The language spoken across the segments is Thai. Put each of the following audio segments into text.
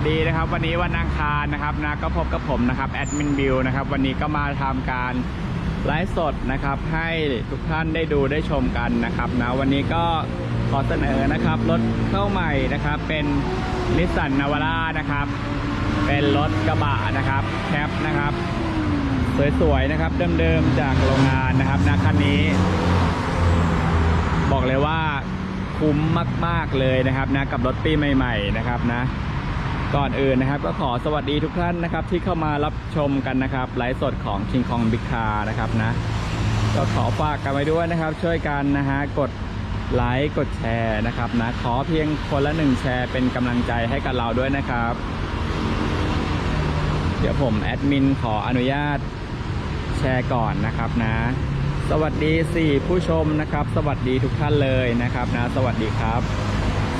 สดีนะครับ วันนี้วันอังคารนะครับนะก็พบกับผมนะครับแอดมินบิวนะครับวันนี้ก็มาทำการไลฟ์สดนะครับ ให้ทุกท่านได้ดูได้ชมกันนะครับนะวันนี้ก็ขอเสนอนะครับรถเข้าใหม่นะครับ เป็นนิสสันนาวาร่านะครับ เป็นรถกระบะนะครับแคปนะครับ สวยๆนะครับเดิมๆจากโรงงานนะครับนะคันนี้ บอกเลยว่าคุ้มมาก ๆเลยนะครับนะกับรถปีใหม่ ๆ นะครับนะ ก่อนอื่นนะครับ ก็ขอสวัสดีทุกท่านนะครับ ที่เข้ามารับชมกันนะครับไลฟ์สดของ King Kong Big Car นะครับนะก็ขอฝากกันไว้ด้วยนะครับ ช่วยกันนะฮะกดไลค์กดแชร์นะครับนะขอเพียงคนละหนึ่งแชร์เป็นกำลังใจให้กับเราด้วยนะครับ เดี๋ยวผมแอดมินขออนุญาตแชร์ก่อนนะครับนะ สวัสดี 4 ผู้ชมนะครับ สวัสดีทุกท่านเลยนะครับนะ สวัสดีครับ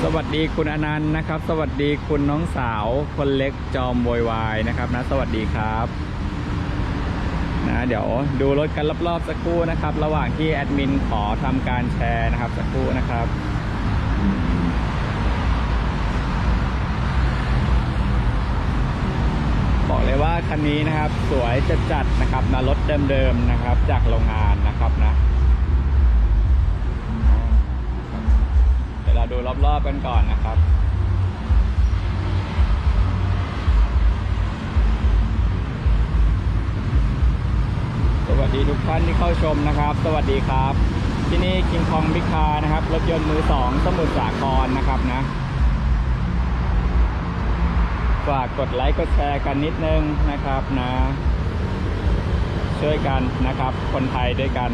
สวัสดีคุณอนันต์นะครับ สวัสดีคุณน้องสาวคนเล็กจอมโวยวายนะครับนะสวัสดีครับนะเดี๋ยวดูรถกันรอบๆสักครู่นะครับ ระหว่างที่แอดมินขอทำการแชร์นะครับสักครู่นะครับบอกเลยว่าคันนี้นะครับสวยจัดจัดๆนะครับนะรถเดิมๆนะครับ จากโรงงานนะครับนะ เราดูรอบๆกันก่อนนะครับสวัสดีทุกท่านที่เข้าชมนะครับ สวัสดีครับ ที่นี่คิงคองบิ๊กคานะครับรถยนต์มือสองสมุทรสาครนะครับนะฝากกดไลค์กดแชร์กันนิดนึงนะครับนะ ช่วยกันนะครับ คนไทยด้วยกัน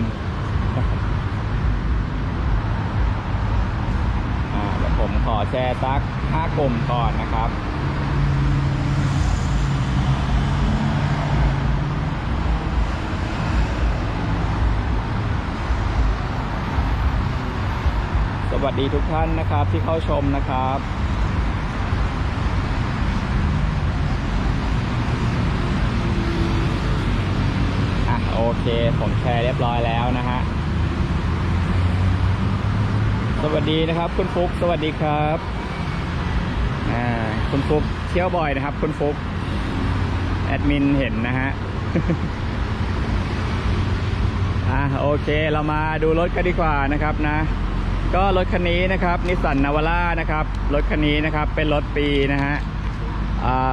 อ่าเดี๋ยว ผมขอแชร์สักห้ากลมก่อนนะครับ สวัสดีทุกท่านนะครับที่เข้าชมนะครับโอเค ผมแชร์เรียบร้อยแล้วนะฮะ สวัสดีนะครับคุณฟุกสวัสดีครับอ่าคุณฟุกเที่ยวบ่อยนะครับคุณฟุกแอดมินเห็นนะฮะอะโอเคเรามาดูรถกันดีกว่านะครับนะ ก็รถคันนี้นะครับนิสสันนาวาร่านะครับรถคันนี้นะครับเป็นรถปีนะฮะอ่า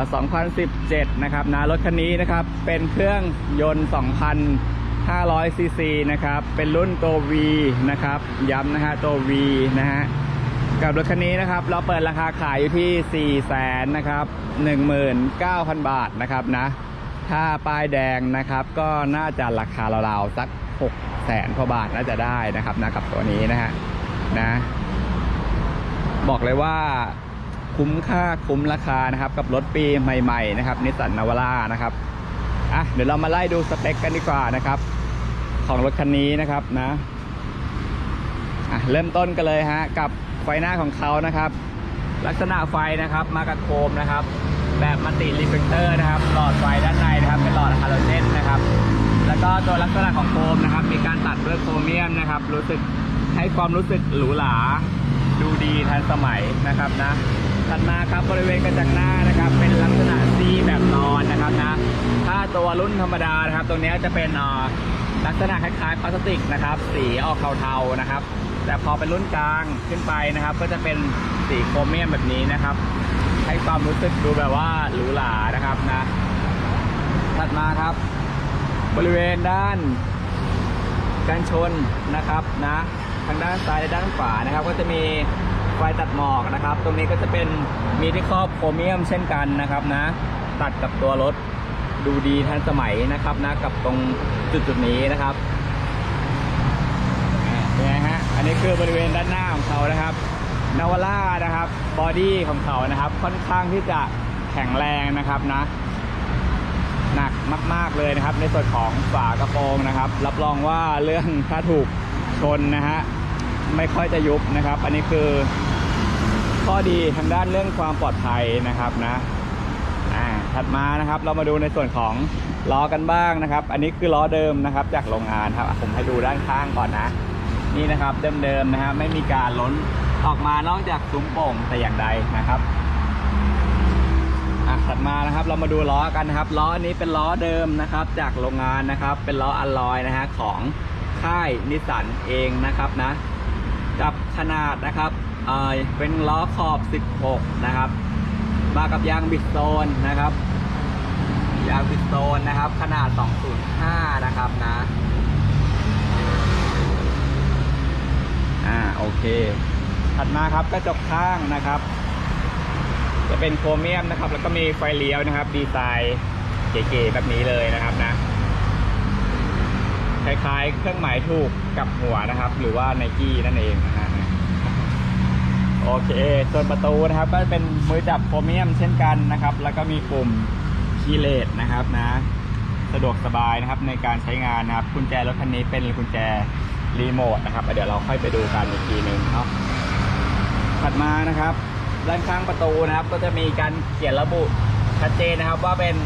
2017 นะครับนะรถคันนี้นะครับเป็นเครื่องยนต์ 500 ซีซีนะครับ เป็นรุ่นตัว V นะครับ ย้ำนะฮะตัว V นะฮะ กับรถคันนี้นะครับ เราเปิดราคาขายอยู่ที่ 4 0 0 0 0 0นะครับ19,000 บาทนะครับนะ ถ้าป้ายแดงนะครับก็น่าจะราคาราวๆสัก 6 แสนกว่าบาทน่าจะได้นะครับนะกับตัวนี้นะฮะนะ บอกเลยว่าคุ้มค่าคุ้มราคานะครับ กับรถปีใหม่ๆนะครับนิสสันนาวาร่านะครับ อะเดี๋ยวเรามาไล่ดูสเปคกันดีกว่านะครับ ของรถคันนี้นะครับนะอะเริ่มต้นกันเลยฮะกับไฟหน้าของเขานะครับ ลักษณะไฟนะครับมากับโคมนะครับ แบบมัลติรีเฟกเตอร์นะครับ หลอดไฟด้านในนะครับเป็นหลอดฮาโลเจนนะครับ แล้วก็ตัวลักษณะของโคมนะครับ มีการตัดด้วยโครเมียมนะครับ รู้สึกให้ความรู้สึกหรูหราดูดีทันสมัยนะครับนะ ถัดมาครับบริเวณกระจังหน้านะครับ เป็นลักษณะซีแบบนอนนะครับนะถ้าตัวรุ่นธรรมดานะครับตรงนี้จะเป็นลักษณะคล้ายๆพลาสติกนะครับ สีออกเทาๆนะครับ แต่พอเป็นรุ่นกลางขึ้นไปนะครับ ก็จะเป็นสีโครเมียมแบบนี้นะครับ ให้ความรู้สึกดูแบบว่าหรูหรานะครับนะถัดมาครับ บริเวณด้านกันชนนะครับนะ ทางด้านซ้ายและด้านขวานะครับ ก็จะมี ไฟตัดหมอกนะครับ ตรงนี้ก็จะเป็นมีที่ครอบโครเมียมเช่นกันนะครับนะ ตัดกับตัวรถดูดีทันสมัยนะครับนะกับตรงจุดจุดนี้นะครับนไงฮะอันนี้คือบริเวณด้านหน้าของเขานะครับนาวาร่านะครับบอดี้ของเขานะครับ ค่อนข้างที่จะแข็งแรงนะครับนะ หนักมาก ๆเลยนะครับ ในส่วนของฝากระโปรงนะครับ รับรองว่าเรื่องถ้าถูกชนนะฮะไม่ค่อยจะยุบนะครับ อันนี้คือ ข้อดีทางด้านเรื่องความปลอดภัยนะครับนะอ่าถัดมานะครับเรามาดูในส่วนของล้อกันบ้างนะครับ อันนี้คือล้อเดิมนะครับจากโรงงานครับผมให้ดูด้านข้างก่อนนะ นี่นะครับเดิมๆนะฮะไม่มีการล้นออกมานอกจากซุ้มโป่งแต่อย่างใดนะครับถัดมานะครับเรามาดูล้อกันนะครับล้อนนี้เป็นล้อเดิมนะครับ จากโรงงานนะครับ เป็นล้ออัลลอยนะฮะของค่ายนิสสันเองนะครับนะ กับขนาดนะครับ เป็นล้อขอบ 16 นะครับ มากับยางบิดโซนนะครับ ยางบิดโซนนะครับ ขนาด 205 นะครับนะอ่าโอเค ถัดมาครับกระจกข้างนะครับ จะเป็นโครเมียมนะครับ แล้วก็มีไฟเลี้ยวนะครับ ดีไซน์เก๋ๆแบบนี้เลยนะครับนะคล้ายๆเครื่องหมายถูกกับหัวนะครับ หรือว่าไนกี้นั่นเองนะฮะ โอเค ส่วนประตูนะครับก็เป็นมือจับโครเมียมเช่นกันนะครับ แล้วก็มีปุ่มคีย์เลสนะครับนะ สะดวกสบายนะครับในการใช้งานนะครับกุญแจรถคันนี้เป็นกุญแจรีโมทนะครับ เดี๋ยวเราค่อยไปดูกันอีกทีหนึ่งเนาะถัดมานะครับด้านข้างประตูนะครับ ก็จะมีการเขียนระบุชัดเจนนะครับว่าเป็น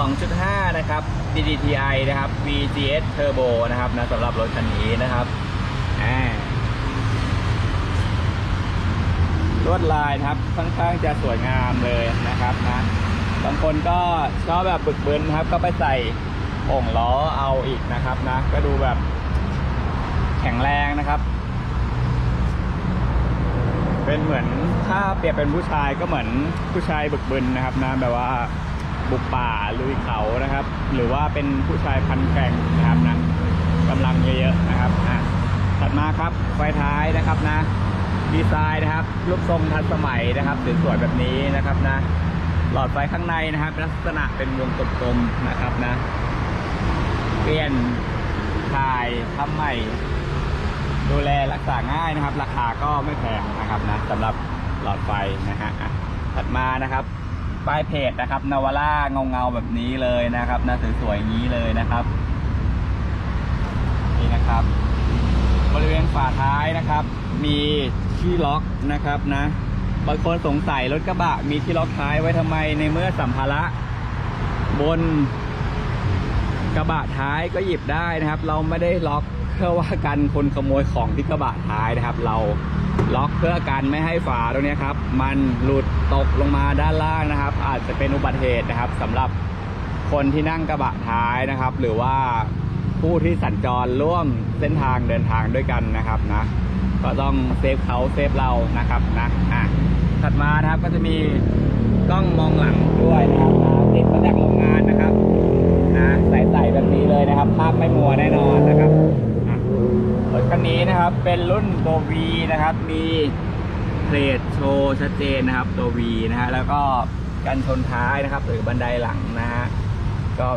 2.5 นะครับ DDTI นะครับ VGS Turbo นะครับนะสำหรับรถคันนี้นะครับอ่า ลวดลายนะครับค่อนข้างจะสวยงามเลยนะครับนะบางคนก็ชอบแบบบึกบึนครับ ก็ไปใส่โอ่งล้อเอาอีกนะครับนะ ก็ดูแบบแข็งแรงนะครับ เป็นเหมือนถ้าเปรียบเป็นผู้ชายก็เหมือนผู้ชายบึกบึนนะครับนะแบบว่าบุกป่าลุยเขานะครับ หรือว่าเป็นผู้ชายพันแกร่งนะครับนะกำลังเยอะๆนะครับอะถัดมาครับไฟท้ายนะครับนะ ดีไซน์นะครับ รูปทรงทันสมัยนะครับสวยๆแบบนี้นะครับนะ หลอดไฟข้างในนะครับลักษณะเป็นวงกลมๆนะครับนะ เปลี่ยนถ่ายทำใหม่ ดูแลรักษาง่ายนะครับ ราคาก็ไม่แพงนะครับนะสำหรับหลอดไฟนะฮะถัดมานะครับป้ายเพจนะครับนาวาร่าเงาเงาๆแบบนี้เลยนะครับนะสวยๆอย่างนี้เลยนะครับ นี่นะครับ บริเวณฝาท้ายนะครับ มี ที่ล็อกนะครับนะบางคนสงสัยรถกระบะมีที่ล็อกท้ายไว้ทำไมในเมื่อสัมภาระบนกระบะท้ายก็หยิบได้นะครับ เราไม่ได้ล็อกเพื่อว่ากันคนขโมยของที่กระบะท้ายนะครับ เราล็อกเพื่อกันไม่ให้ฝาตรงนี้ครับ มันหลุดตกลงมาด้านล่างนะครับ อาจจะเป็นอุบัติเหตุนะครับสำหรับคนที่นั่งกระบะท้ายนะครับ หรือว่าผู้ที่สัญจรร่วมเส้นทางเดินทางด้วยกันนะครับนะ ก็ต้องเซฟเขาเซฟเรานะครับนะอะถัดมานะครับก็จะมีกล้องมองหลังด้วยนะครับติดมาจากโรงงานนะครับนะใส่ๆแบบนี้เลยนะครับ ภาพไม่มัวแน่นอนนะครับอะรถคันนี้นะครับเป็นรุ่นตัว V นะครับ มีเพลทโชว์ชัดเจนนะครับ ตัว V นะฮะแล้วก็กันชนท้ายนะครับ หรือบันไดหลังนะฮะก็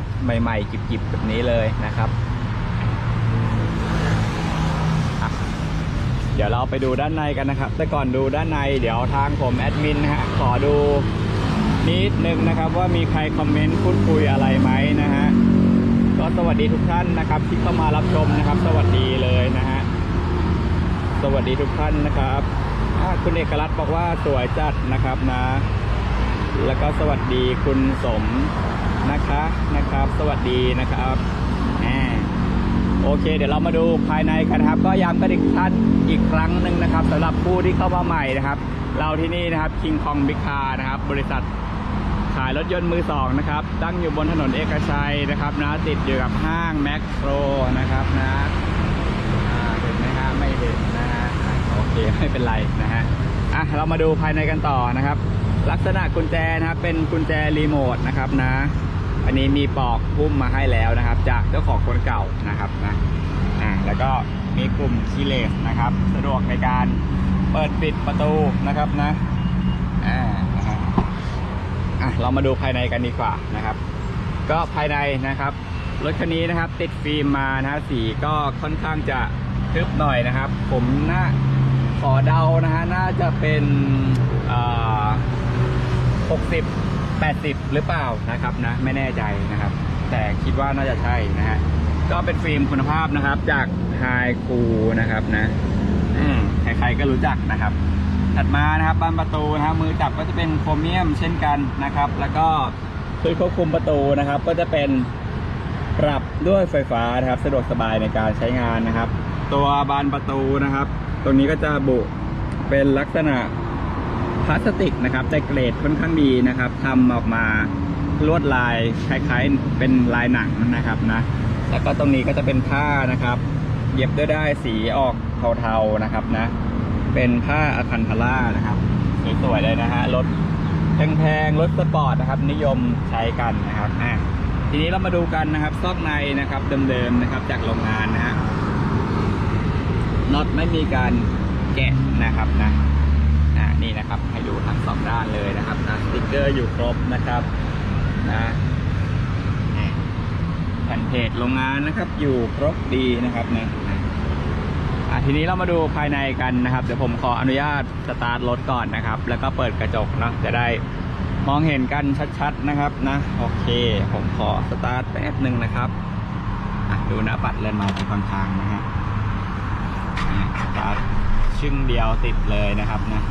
ใหม่ๆจิบๆแบบนี้เลยนะครับอะ เดี๋ยวเราไปดูด้านในกันนะครับ แต่ก่อนดูด้านในเดี๋ยวทางผมแอดมินนะฮะขอดูนิดนึงนะครับ ว่ามีใครคอมเมนต์พูดคุยอะไรไหมนะฮะก็สวัสดีทุกท่านนะครับ ที่เข้ามารับชมนะครับ สวัสดีเลยนะฮะสวัสดีทุกท่านนะครับคุณเอกลักษณ์บอกว่าสวยจัดนะครับนะ แล้วก็สวัสดีคุณสมนะคะนะครับ สวัสดีนะครับแหม โอเค เดี๋ยวเรามาดูภายในกันครับ ก็ย้ำกันอีกท่านอีกครั้งหนึ่งนะครับสำหรับผู้ที่เข้ามาใหม่นะครับ เราที่นี่นะครับ King Kong Big Car นะครับ บริษัทขายรถยนต์มือสองนะครับ ตั้งอยู่บนถนนเอกชัยนะครับนะติดอยู่กับห้างแมคโครนะครับนะอ่าเห็นไหมฮะไม่เห็นนะฮะอะโอเคไม่เป็นไรนะฮะอะเรามาดูภายในกันต่อนะครับ ลักษณะกุญแจนะครับเป็นกุญแจรีโมทนะครับนะ อันนี้มีปอกพุ่มมาให้แล้วนะครับ จากเจ้าของคนเก่านะครับนะอ่าแล้วก็มีกลุ่มคีเลสนะครับ สะดวกในการเปิดปิดประตูนะครับนะอ่านะฮะอะเรามาดูภายในกันดีกว่านะครับ ก็ภายในนะครับรถคันนี้นะครับ ติดฟิล์มมานะสีก็ค่อนข้างจะทึบหน่อยนะครับ ผมน่าขอเดานะฮะน่าจะเป็นหกสิ บแปดสิบหรือเปล่านะครับนะไม่แน่ใจนะครับ แต่คิดว่าน่าจะใช่นะฮะก็เป็นฟิล์มคุณภาพนะครับ จากไฮคูนะครับนะใครๆก็รู้จักนะครับ ถัดมานะครับบานประตูนะมือจับก็จะเป็นโครเมียมเช่นกันนะครับ แล้วก็ชุดควบคุมประตูนะครับ ก็จะเป็นปรับด้วยไฟฟ้านะครับ สะดวกสบายในการใช้งานนะครับ ตัวบานประตูนะครับ ตรงนี้ก็จะบุเป็นลักษณะ พลาสติกนะครับแต่เกรดค่อนข้างดีนะครับทำออกมาลวดลายคล้ายๆ เป็นลายหนังนะครับนะแล้วก็ตรงนี้ก็จะเป็นผ้านะครับ เย็บด้วยได้สีออกเทาๆนะครับนะ เป็นผ้าอะคันทาร่านะครับสวยๆเลยนะฮะรถแพงๆรถสปอร์ตนะครับ นิยมใช้กันนะครับอะทีนี้เรามาดูกันนะครับซอกในนะครับเดิมๆนะครับ จากโรงงานนะฮะน็อตไม่มีการแกะนะครับนะ นี่นะครับ ให้ดูทั้งสองด้านเลยนะครับนะสติกเกอร์อยู่ครบนะครับนะนี่แผ่นเพจโรงงานนะครับ อยู่ครบดีนะครับนะอะทีนี้เรามาดูภายในกันนะครับ เดี๋ยวผมขออนุญาตสตาร์ทรถก่อนนะครับ แล้วก็เปิดกระจกเนาะจะได้มองเห็นกันชัดๆนะครับนะโอเค ผมขอสตาร์ทแป๊บหนึ่งนะครับอะดูน้าปัดเลนมาที่ค่อนข้างนะฮะสตาร์ทชึ่งเดียวติดเลยนะครับนะ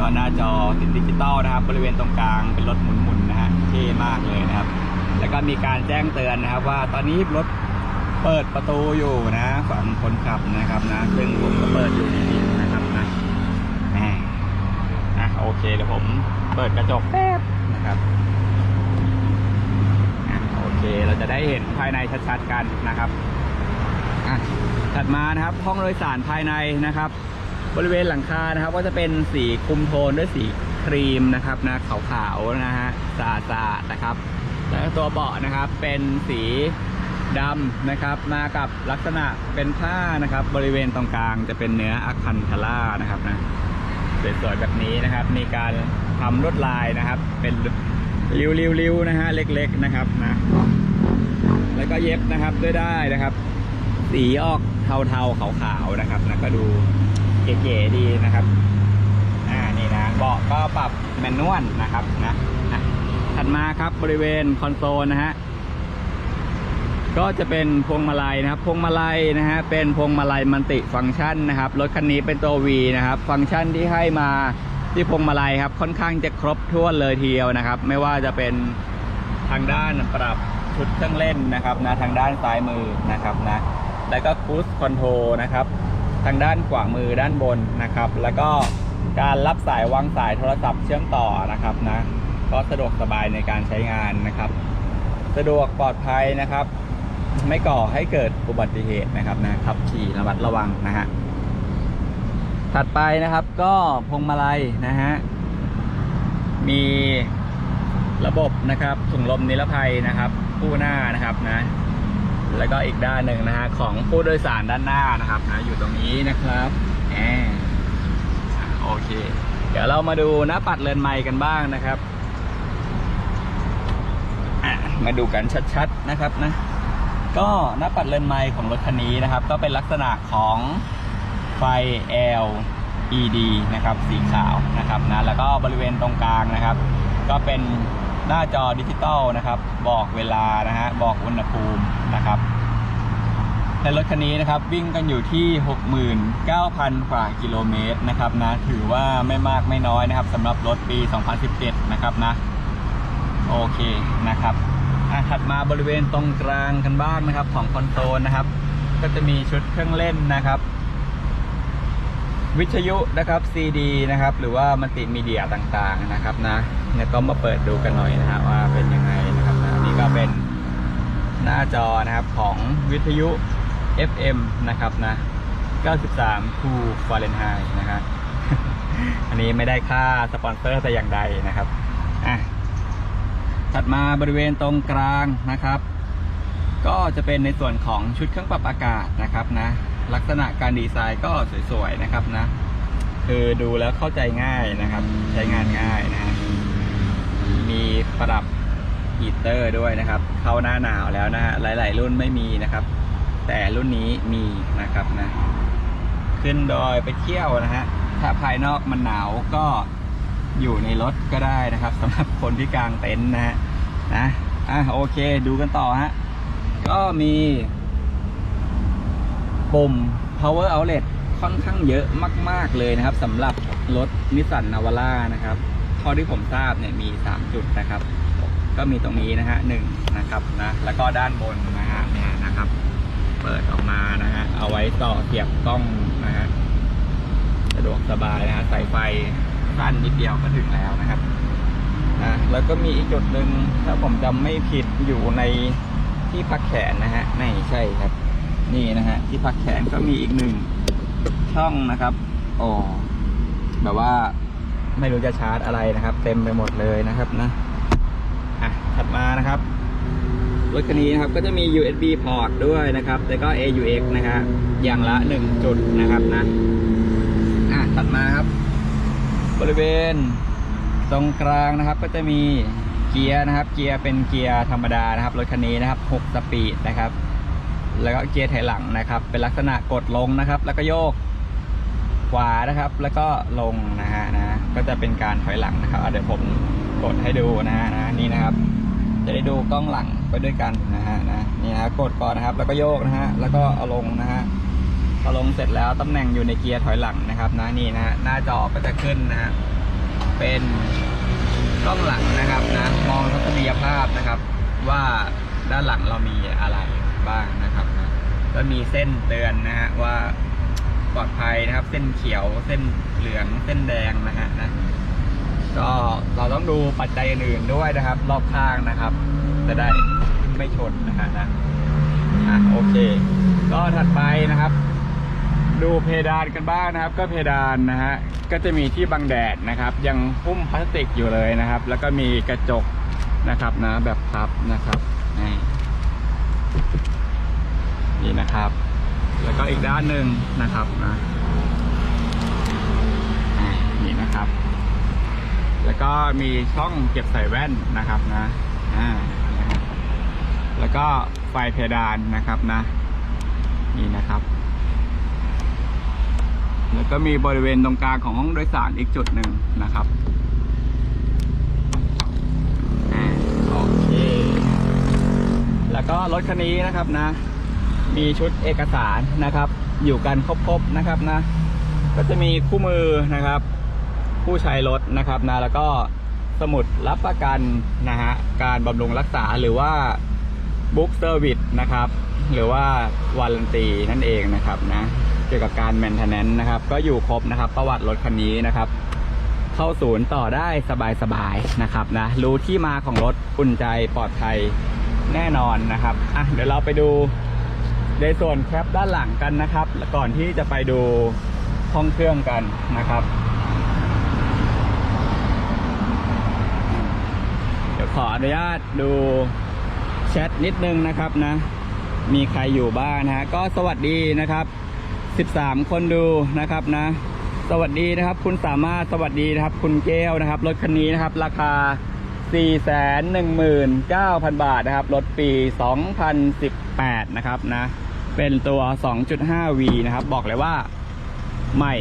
ก็หน้าจอติดดิจิตอลนะครับ บริเวณตรงกลางเป็นรถหมุนๆนะฮะเท่มากเลยนะครับ แล้วก็มีการแจ้งเตือนนะครับ ว่าตอนนี้รถเปิดประตูอยู่นะฝั่งคนขับนะครับนะ ซึ่งผมก็เปิดอยู่ดีๆนะครับนะอะโอเคเดี๋ยวผมเปิดกระจกแป๊บนะครับอะโอเคเราจะได้เห็นภายในชัดๆกันนะครับอะถัดมานะครับห้องโดยสารภายในนะครับ บริเวณหลังคานะครับ ก็จะเป็นสีคุมโทนด้วยสีครีมนะครับนะขาวๆนะฮะสะอานะครับ แล้วตัวเบาะนะครับเป็นสีดำนะครับ มากับลักษณะเป็นผ้านะครับ บริเวณตรงกลางจะเป็นเนื้ออะคันทาร่านะครับนะสวยๆแบบนี้นะครับ มีการทำลวดลายนะครับ เป็นริ้วๆๆนะฮะเล็กๆนะครับนะแล้วก็เย็บนะครับด้วยได้นะครับ สีออกเทาๆขาวๆนะครับนะก็ดู เก๋ๆดีนะครับ อ่า นี่นะเบาะก็ปรับแมนนวลนะครับนะนะถัดมาครับบริเวณคอนโซลนะฮะ ก็จะเป็นพวงมาลัยนะครับ พวงมาลัยนะฮะ เป็นพวงมาลัยมันติฟังก์ชันนะครับ รถคันนี้เป็นตัว V นะครับ ฟังก์ชันที่ให้มาที่พวงมาลัยครับ ค่อนข้างจะครบถ้วนเลยทีเดียวนะครับ ไม่ว่าจะเป็นทางด้านปรับชุดเครื่องเล่นนะครับนะทางด้านซ้ายมือนะครับนะ แล้วก็คูสคอนโทรนะครับางด้านขวามือด้านบนนะครับ แล้วก็การรับสายวางสายโทรศัพท์เชื่อมต่อนะครับนะก็สะดวกสบายในการใช้งานนะครับ สะดวกปลอดภัยนะครับ ไม่ก่อให้เกิดอุบัติเหตุนะครับนะขับขี่ระมัดระวังนะฮะถัดไปนะครับก็พวงมาลัยนะฮะมีระบบนะครับถุงลมนิรภัยนะครับ คู่หน้านะครับนะ แล้วก็อีกด้านหนึ่งนะฮะของผู้โดยสารด้านหน้านะครับนะอยู่ตรงนี้นะครับแหมอะโอเค เดี๋ยวเรามาดูหน้าปัดเรือนไม้กันบ้างนะครับมาดูกันชัดๆนะครับนะก็หน้าปัดเรือนไม้ของรถคันนี้นะครับ ก็เป็นลักษณะของไฟ LED นะครับสีขาวนะครับนะแล้วก็บริเวณตรงกลางนะครับ ก็เป็น หน้าจอดิจิตอลนะครับ บอกเวลานะฮะบอกอุณหภูมินะครับในรถคันนี้นะครับวิ่งกันอยู่ที่ 69,000 กว่ากิโลเมตรนะครับนะถือว่าไม่มากไม่น้อยนะครับสำหรับรถปี 2017 นะครับนะโอเคนะครับถัดมาบริเวณตรงกลางกันบ้างนะครับของคอนโซลนะครับ ก็จะมีชุดเครื่องเล่นนะครับ วิทยุนะครับ CD นะครับ หรือว่ามัลติมีเดียต่างๆนะครับนะเนี่ยก็มาเปิดดูกันหน่อยนะฮะว่าเป็นยังไงนะครับนะนี่ก็เป็นหน้าจอนะครับของวิทยุ FM นะครับนะ 93 คูฟาเรนไฮต์นะฮะอันนี้ไม่ได้ค่าสปอนเซอร์แต่อย่างใดนะครับอะถัดมาบริเวณตรงกลางนะครับ ก็จะเป็นในส่วนของชุดเครื่องปรับอากาศนะครับนะ ลักษณะการดีไซน์ก็สวยๆนะครับนะ คือดูแล้วเข้าใจง่ายนะครับ ใช้งานง่ายนะมีปรับฮีตเตอร์ด้วยนะครับ เข้าหน้าหนาวแล้วนะฮะหลาย ๆ รุ่นไม่มีนะครับ แต่รุ่นนี้มีนะครับนะ ขึ้นดอยไปเที่ยวนะฮะถ้าภายนอกมันหนาวก็อยู่ในรถก็ได้นะครับสำหรับคนที่กางเต็นท์นะฮะนะอะโอเค ดูกันต่อฮะก็มี ปุ่ม power outlet ค่อนข้างเยอะมาก ๆเลยนะครับสำหรับรถนิสสันนาวาร่านะครับเท่าที่ผมทราบเนี่ยมี 3 จุดนะครับ ก็มีตรงนี้นะฮะหนึ่งนะครับนะแล้วก็ด้านบนนะฮะเนี่ยนะครับ เปิดออกมานะฮะเอาไว้ต่อเสียบกล้องนะฮะสะดวกสบายนะฮะใสายไฟสั้นนิดเดียวก็ถึงแล้วนะครับอะแล้วก็มีอีกจุดหนึ่งถ้าผมจำไม่ผิดอยู่ในที่พักแขนนะฮะไม่ใช่ครับ นี่นะฮะที่พักแขนก็มีอีกหนึ่งช่องนะครับโอ้แบบว่าไม่รู้จะชาร์จอะไรนะครับ เต็มไปหมดเลยนะครับนะอะถัดมานะครับรถคันนี้นะครับก็จะมี USB port ด้วยนะครับแล้วก็ AUX นะครับอย่างละ 1 จุดนะครับนะอะถัดมาครับ บริเวณตรงกลางนะครับก็จะมีเกียร์นะครับ เกียร์เป็นเกียร์ธรรมดานะครับรถคันนี้นะครับ 6 สปีดนะครับ แล้วก็เกียร์ถอยหลังนะครับ เป็นลักษณะกดลงนะครับ แล้วก็โยกขวานะครับ แล้วก็ลงนะฮะนะก็จะเป็นการถอยหลังนะครับเดี๋ยวผมกดให้ดูนะฮะนะนี่นะครับ จะได้ดูกล้องหลังไปด้วยกันนะฮะนะนี่นะกดก่อนนะครับ แล้วก็โยกนะฮะแล้วก็เอาลงนะฮะพอลงเสร็จแล้วตำแหน่งอยู่ในเกียร์ถอยหลังนะครับนะนี่นะฮะหน้าจอก็จะขึ้นนะฮะเป็นกล้องหลังนะครับนะมองทัศนียภาพนะครับ ว่าด้านหลังเรามีอะไร บ้างนะครับนะก็มีเส้นเตือนนะฮะว่าปลอดภัยนะครับ เส้นเขียวเส้นเหลืองเส้นแดงนะฮะนะก็เราต้องดูปัจจัยอื่นๆด้วยนะครับ รอบข้างนะครับ จะได้ไม่ชนนะฮะนะอะโอเค ก็ถัดไปนะครับ ดูเพดานกันบ้างนะครับ ก็เพดานนะฮะก็จะมีที่บังแดดนะครับ ยังหุ้มพลาสติกอยู่เลยนะครับ แล้วก็มีกระจกนะครับนะแบบพับนะครับนี่ นี่นะครับ แล้วก็อีกด้านหนึ่งนะครับนะนี่นะครับ แล้วก็มีช่องเก็บใส่แว่นนะครับนะอ่านะฮะแล้วก็ไฟเพดานนะครับนะ นี่นะครับ แล้วก็มีบริเวณตรงกลางของห้องโดยสารอีกจุดหนึ่งนะครับ อ่าโอเค แล้วก็รถคันนี้นะครับนะ มีชุดเอกสารนะครับ อยู่กันครบๆนะครับนะ ก็จะมีคู่มือนะครับ ผู้ใช้รถนะครับนะแล้วก็สมุดรับประกันนะฮะการบำรุงรักษาหรือว่าบุ๊กเซอร์วิสนะครับ หรือว่าวารันตีนั่นเองนะครับนะเกี่ยวกับการแมนเทนแนนนะครับ ก็อยู่ครบนะครับประวัติรถคันนี้นะครับ เข้าศูนย์ต่อได้สบายๆนะครับนะรู้ที่มาของรถอุ่นใจปลอดภัย แน่นอนนะครับอะเดี๋ยวเราไปดูในส่วนแคปด้านหลังกันนะครับ ก่อนที่จะไปดูห้องเครื่องกันนะครับ เดี๋ยวขออนุญาตดูแชทนิดนึงนะครับนะ มีใครอยู่บ้างนะฮะก็สวัสดีนะครับ 13 คนดูนะครับนะ สวัสดีนะครับ คุณสามารถสวัสดีนะครับ คุณเกลนะครับรถคันนี้นะครับ ราคา 419,000 บาทนะครับ รถปี 2018 นะครับนะ เป็นตัว 2.5V นะครับ บอกเลยว่าใหม่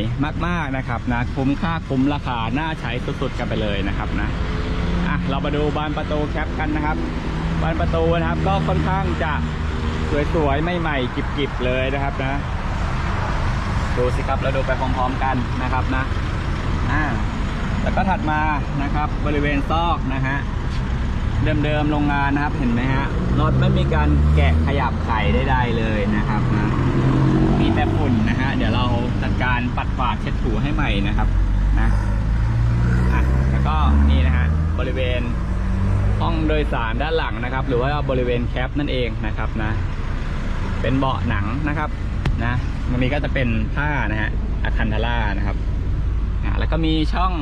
มาก ๆ นะครับนะคุ้มค่าคุ้มราคา น่าใช้สุด ๆ กันไปเลยนะครับนะอะเรามาดูบานประตูแคปกันนะครับบานประตูนะครับก็ค่อนข้างจะสวยๆใหม่ๆกิบๆเลยนะครับนะ ดูสิครับเราดูไปพร้อมๆกันนะครับนะอ่า แล้วก็ถัดมานะครับบริเวณซอกนะฮะเดิมๆโรงงานนะครับเห็นไหมฮะรถไม่มีการแกะขยับไข่ได้ๆเลยนะครับนะมีแต่ฝุ่นนะฮะเดี๋ยวเราจัดการปัดฝาดเช็ดถูให้ใหม่นะครับนะอะแล้วก็นี่นะฮะบริเวณห้องโดยสารด้านหลังนะครับ หรือว่าบริเวณแคปนั่นเองนะครับนะ เป็นเบาะหนังนะครับนะตรงนี้ก็จะเป็นผ้านะฮะอะคันทาร่านะครับอะแล้วก็มีช่อง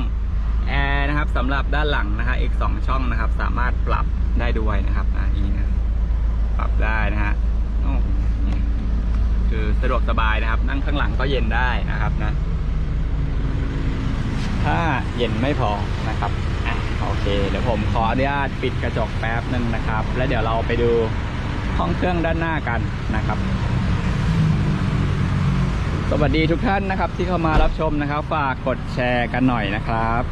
แอร์นะครับสำหรับด้านหลังนะฮะอีกสองช่องนะครับ สามารถปรับได้ด้วยนะครับอะนี่นะปรับได้นะฮะโอ้นี่คือสะดวกสบายนะครับ นั่งข้างหลังก็เย็นได้นะครับนะ ถ้าเย็นไม่พอนะครับอะโอเค เดี๋ยวผมขออนุญาตปิดกระจกแป๊บหนึ่งนะครับ แล้วเดี๋ยวเราไปดูห้องเครื่องด้านหน้ากันนะครับ สวัสดีทุกท่านนะครับ ที่เข้ามารับชมนะครับ ฝากกดแชร์กันหน่อยนะครับ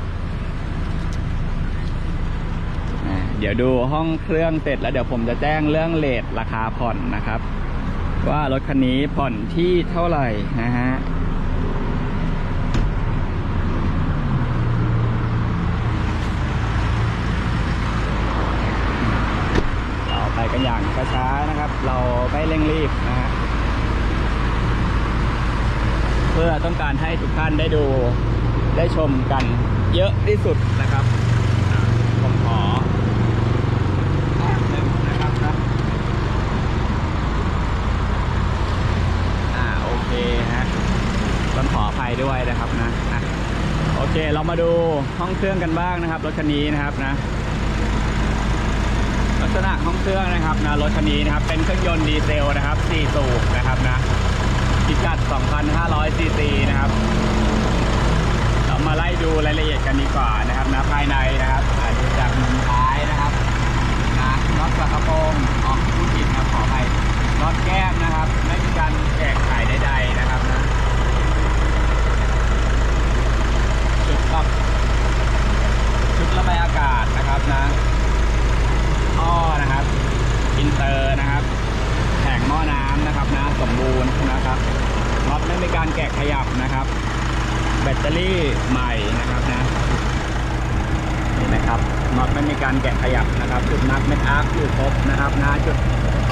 อะเดี๋ยวดูห้องเครื่องเสร็จแล้วเดี๋ยวผมจะแจ้งเรื่องเลทราคาผ่อนนะครับ ว่ารถคันนี้ผ่อนที่เท่าไหร่นะฮะเราไปกันอย่างช้าๆนะครับ เราไม่เร่งรีบนะฮะเพื่อต้องการให้ทุกท่านได้ดูได้ชมกันเยอะที่สุดนะครับอ่าผมขอแป๊บหนึ่งนะครับนะ อ่าโอเคฮะต้องขออภัย ด้วยนะครับนะะโอเคเรามาดูห้องเครื่องกันบ้างนะครับรถคันนี้นะครับนะ ลักษณะห้องเครื่องนะครับนะรถคันนี้นะครับเป็นเครื่องยนต์ดีเซลนะครับ4สูบนะครับนะพิกัด 2,500ซีซีนะครับ เรามาไล่ดูรายละเอียดกันดีกว่านะครับนะภายในนะครับอาจจะจากมุมท้ายนะครับนะน็อตกระโปรงออกผู้ผิดนะขอไปน็อตแก้มนะครับ ไม่มีการแจกขายใดๆนะครับนะชุดกับชุด ระบายอากาศนะครับนะท่อนะครับอินเตอร์นะครับแผงหม้อน้ำนะครับนะสมบูรณ์นะครับน็อตไม่มีการแกะขยับนะครับ แบตเตอรี่ใหม่นะครับนะนี่นะครับน็อตไม่มีการแกะขยับนะครับ จุดนักเม็ดอาร์คอยู่ครบนะครับนะจุด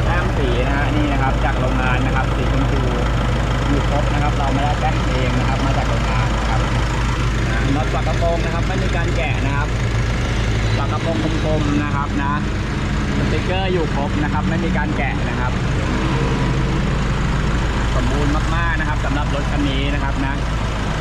แต้มสีนะฮะนี่นะครับ จากโรงงานนะครับสีชมพูอยู่ครบนะครับ เราไม่ได้แต้มเองนะครับ มาจากโรงงาน นะครับนะน็อตปากกระโปรงนะครับ ไม่มีการแกะนะครับปากกระโปรงคมๆนะครับนะสติกเกอร์อยู่ครบนะครับ ไม่มีการแกะนะครับ สมบูรณ์มากๆนะครับสำหรับรถคันนี้นะครับนะ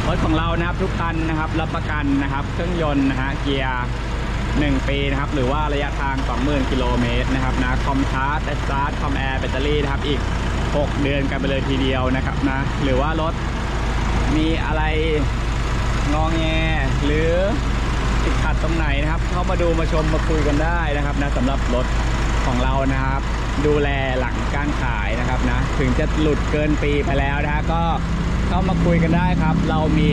รถของเรานะครับทุกคันนะครับ รับประกันนะครับ เครื่องยนต์นะฮะเกียร์1 ปีนะครับ หรือว่าระยะทาง 20,000 กิโลเมตรนะครับนะคอมชาร์จสตาร์ทคอมแอร์แบตเตอรี่นะครับอีก 6 เดือนกันไปเลยทีเดียวนะครับนะหรือว่ารถมีอะไร งองแงหรือติดขัดตรงไหนนะครับเข้ามาดูมาชมมาคุยกันได้นะครับนะสำหรับรถของเรานะครับ ดูแลหลังการขายนะครับนะถึงจะหลุดเกินปีไปแล้วนะก็เข้ามาคุยกันได้ครับ เรามี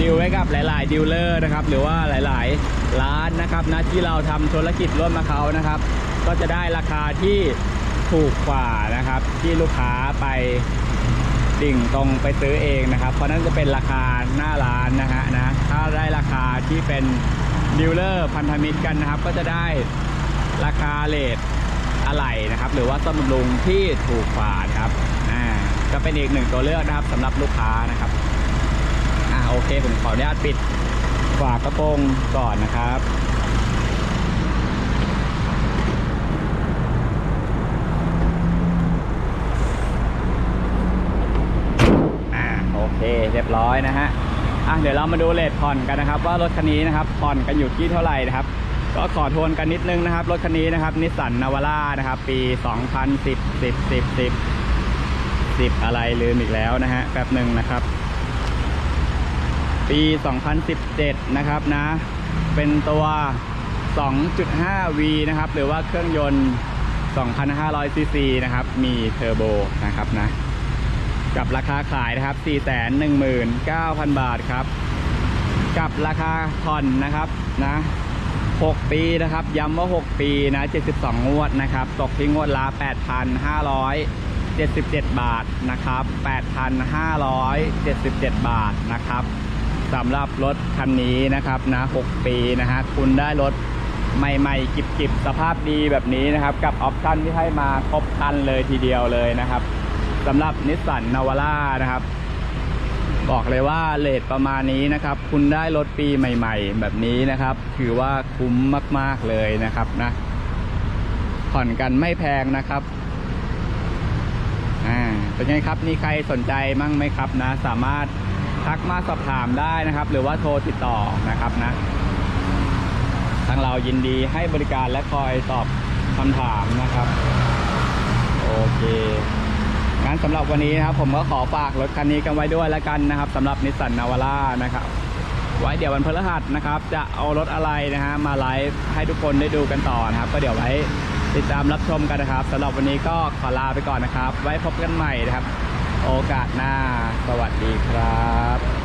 ดีลไว้กับหลาย ๆ ดีลเลอร์นะครับ หรือว่าหลาย ๆ ร้านนะครับนะที่เราทำธุรกิจร่วมกับเขานะครับ ก็จะได้ราคาที่ถูกกว่านะครับ ที่ลูกค้าไป ดิ่งตรงไปซื้อเองนะครับ เพราะนั่นจะเป็นราคาหน้าร้านนะฮะนะถ้าได้ราคาที่เป็นดีลเลอร์พันธมิตรกันนะครับ ก็จะได้ราคาเลทอะไหล่นะครับ หรือว่าต้นบำรุงที่ถูกกว่านะครับอ่าก็เป็นอีกหนึ่งตัวเลือกนะครับสำหรับลูกค้านะครับอ่าโอเคผมขออนุญาตปิดฝากระโปรงก่อนนะครับ อ่าโอ เคเรียบร้อยนะฮะอะเดี๋ยวเรามาดูเลทผ่อนกันนะครับ ว่ารถคันนี้นะครับผ่อนกันอยู่ที่เท่าไหร่นะครับ ก็ขอทวนกันนิดนึงนะครับ รถคันนี้นะครับนิสสันนาวาร่านะครับ ปี 2010 10 10 10 10 อะไรลืมอีกแล้วนะฮะแป๊บหนึ่งนะครับ ปี 2017 นะครับนะ เป็นตัว 2.5V นะครับ หรือว่าเครื่องยนต์ 2,500ซีซีนะครับ มีเทอร์โบนะครับนะ กับราคาขายนะครับ 419,000 บาทครับ กับราคาผ่อนนะครับนะ6 ปีนะครับ ย้ำว่า 6 ปีนะ 72 งวดนะครับ ตกที่งวดละ 8,577 บาทนะครับ 8,577 บาทนะครับสำหรับรถคันนี้นะครับนะ 6 ปีนะฮะ คุณได้รถใหม่ๆกิบๆ สภาพดีแบบนี้นะครับ กับออปชั่นที่ให้มาครบคันเลยทีเดียวเลยนะครับ สำหรับนิสสันนาวาร่านะครับ บอกเลยว่าเลทประมาณนี้นะครับ คุณได้รถปีใหม่ ๆ แบบนี้นะครับ ถือว่าคุ้มมาก ๆ เลยนะครับนะผ่อนกันไม่แพงนะครับอ่าเป็นไงครับนี่ใครสนใจมั่งไหมครับนะ สามารถทักมาสอบถามได้นะครับ หรือว่าโทรติดต่อนะครับนะ ทางเรายินดีให้บริการและคอยตอบคำถามนะครับ โอเค งั้นสำหรับวันนี้นะครับ ผมก็ขอฝากรถคันนี้กันไว้ด้วยแล้วกันนะครับสำหรับนิสสันนาวาร่านะครับ ไว้เดี๋ยววันพฤหัสนะครับ จะเอารถอะไรนะฮะมาไลฟ์ให้ทุกคนได้ดูกันต่อนะครับ ก็เดี๋ยวไว้ติดตามรับชมกันนะครับสำหรับวันนี้ก็ขอลาไปก่อนนะครับ ไว้พบกันใหม่นะครับ โอกาสหน้า สวัสดีครับ